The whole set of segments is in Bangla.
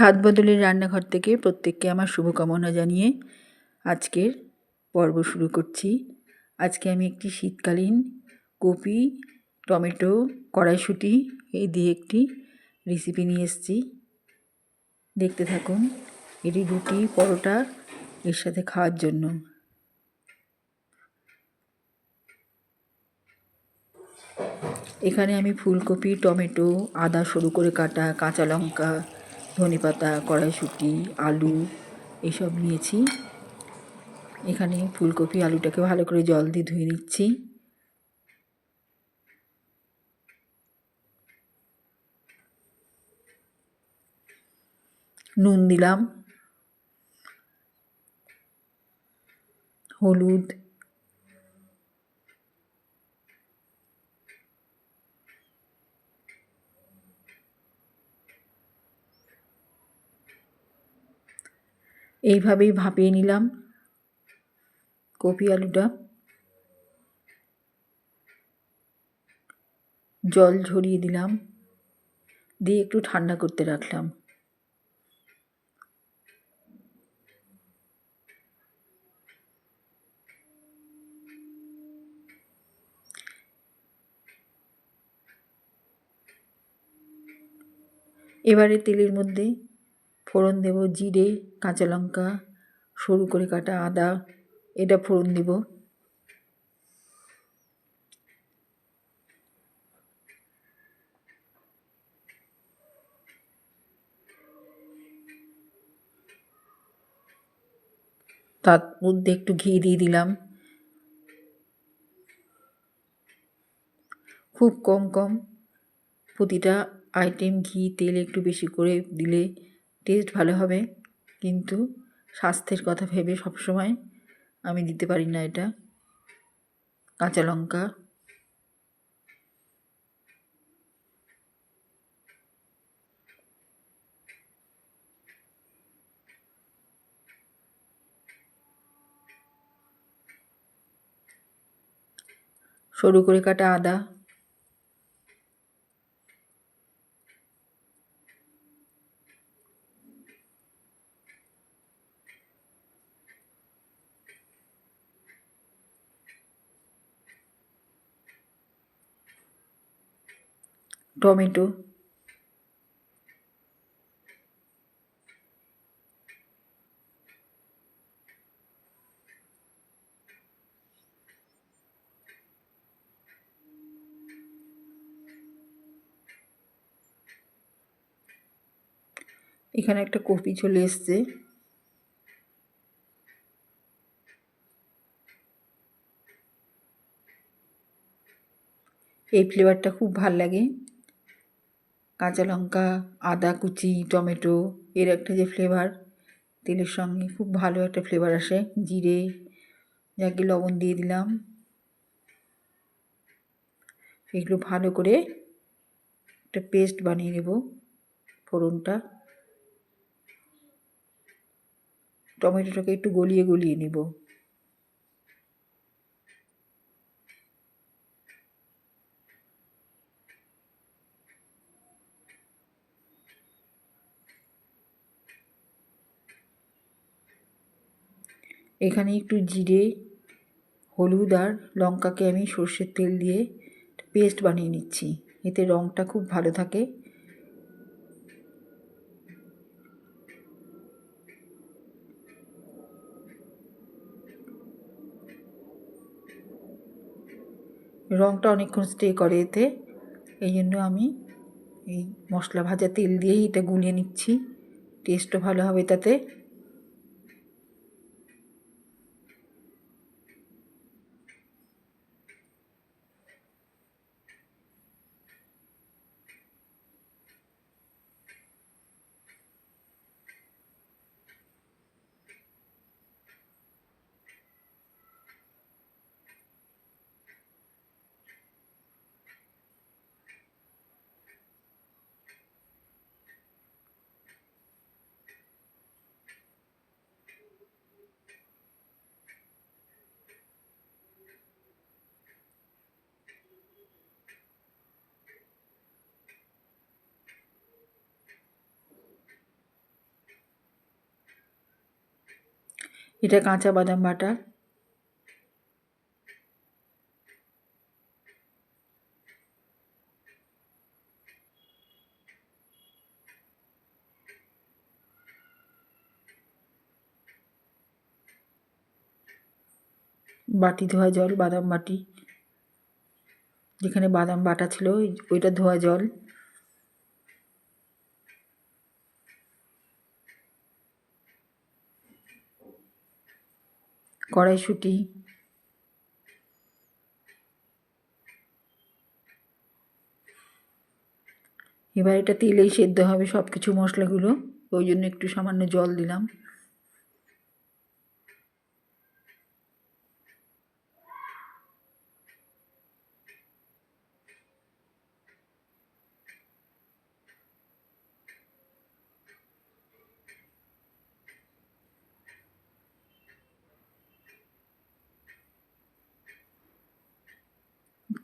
হাত বদলের রান্নাঘর থেকে প্রত্যেককে আমার শুভকামনা জানিয়ে আজকের পর্ব শুরু করছি। আজকে আমি একটি শীতকালীন কপি, টমেটো, কড়াইশুঁটি এই দিয়ে একটি রেসিপি নিয়ে এসেছি। দেখতে থাকুন, এটি রুটি, পরোটা এর সাথে খাওয়ার জন্য। এখানে আমি ফুলকপি, টমেটো, আদা সরু করে কাটা, কাঁচা লঙ্কা ধনেপাতা কড়াইশুঁটি, আলু এসব নিয়েছি। এখানে ফুলকপি আলুটাকে ভালো করে জল দিয়ে ধুয়ে নিচ্ছি। নুন দিলাম। হলুদ এইভাবেই ভাপিয়ে নিলাম। কপি আলুটা। জল ঝরিয়ে দিলাম। দিয়ে একটু ঠান্ডা করতে রাখলাম। এবারে তেলের মধ্যে ফোড়ন দেব, জিরে, কাঁচা লঙ্কা, সরু করে কাটা আদা, এটা ফোড়ন দেব। তার মধ্যে একটু ঘি দিয়ে দিলাম। খুব কম কম প্রতিটা আইটেম ঘি, তেল একটু বেশি করে দিলে টেস্ট ভালো হবে, কিন্তু স্বাস্থ্যের কথা ভেবে সবসময় আমি দিতে পারি না এটা। কাঁচা লঙ্কা। সরু করে কাটা আদা। টমেটো। এখানে একটা কপি চলে এসছে। এই ফ্লেভারটা খুব ভালো লাগে। কাঁচা লঙ্কা, আদা, কুচি, টমেটো, এর একটা যে ফ্লেভার তেলের সঙ্গে খুব ভালো একটা ফ্লেভার আসে, জিরে, যাকে লবণ দিয়ে দিলাম। এগুলো ভালো করে একটা পেস্ট বানিয়ে নেব ফোড়নটা। টমেটোটাকে একটু গলিয়ে গলিয়ে নেব। এখানে একটু জিরে, হলুদ আর লঙ্কাকে আমি সর্ষের তেল দিয়ে পেস্ট বানিয়ে নিচ্ছি। এতে রঙটা খুব ভালো থাকে। রঙটা অনেকক্ষণ স্টে করে এতে। এই জন্য আমি এই মশলা ভাজা তেল দিয়েই এটা গুলিয়ে নিচ্ছি। টেস্টও ভালো হবে তাতে। এটা কাঁচা বাদাম বাটা বাটি, ধোয়া জল, বাদাম বাটি। যেখানে বাদাম বাটা ছিল ওইটা ধোয়া জল। কড়াইশুঁটি। এবার এটা তেলেই সেদ্ধ হবে সব কিছু মশলাগুলো। ওই জন্য একটু সামান্য জল দিলাম।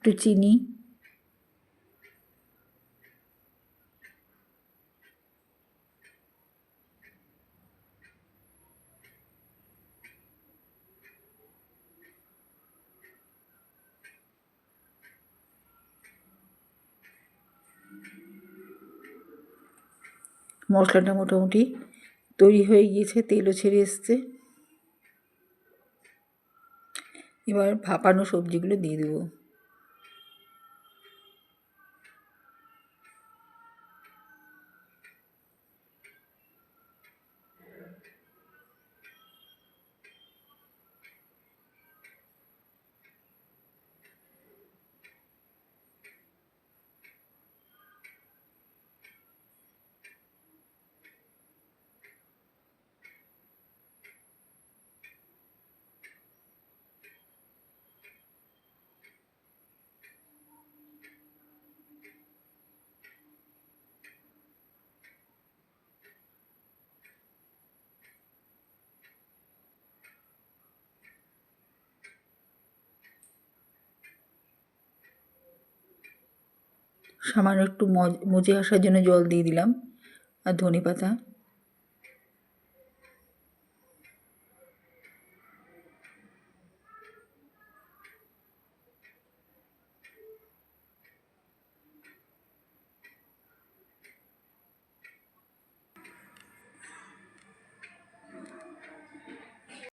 একটু চিনি। মশলাটা মোটামুটি তৈরি হয়ে গিয়েছে, তেলও ছেড়ে এসছে। এবার ভাপানো সবজিগুলো দিয়ে দেবো। সামান্য একটু মজ- আসার জন্য জল দিয়ে দিলাম আর ধনে পাতা